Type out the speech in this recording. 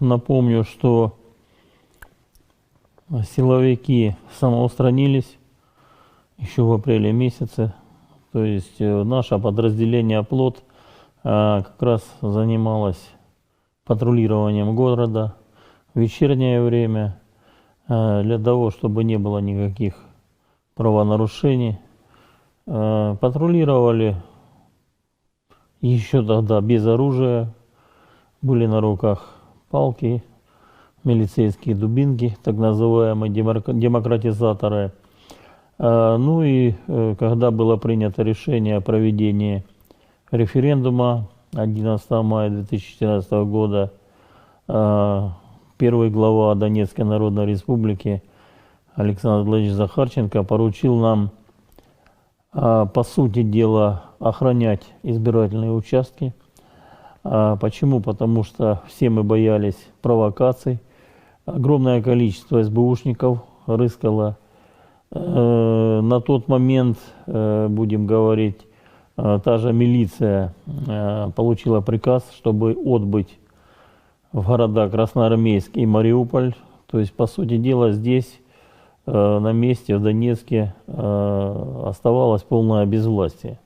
напомню, что силовики самоустранились еще в апреле месяце. То есть э, наше подразделение «Плод» э, как раз занималось патрулированием города в вечернее время э, для того, чтобы не было никаких правонарушений. Патрулировали еще тогда без оружия, были на руках палки, милицейские дубинки, так называемые демок- демократизаторы. А, Ну и э, когда было принято решение о проведении референдума 11 мая 2014 года, а, первый глава Донецкой Народной Республики Александр Владимирович Захарченко поручил нам, а, по сути дела, охранять избирательные участки. А Почему? Потому что все мы боялись провокаций. Огромное количество СБУшников рыскало. Э, На тот момент, э, будем говорить, э, та же милиция получила приказ, чтобы отбыть в города Красноармейск и Мариуполь. То есть, по сути дела, здесь, на месте, в Донецке, оставалось полное безвластие.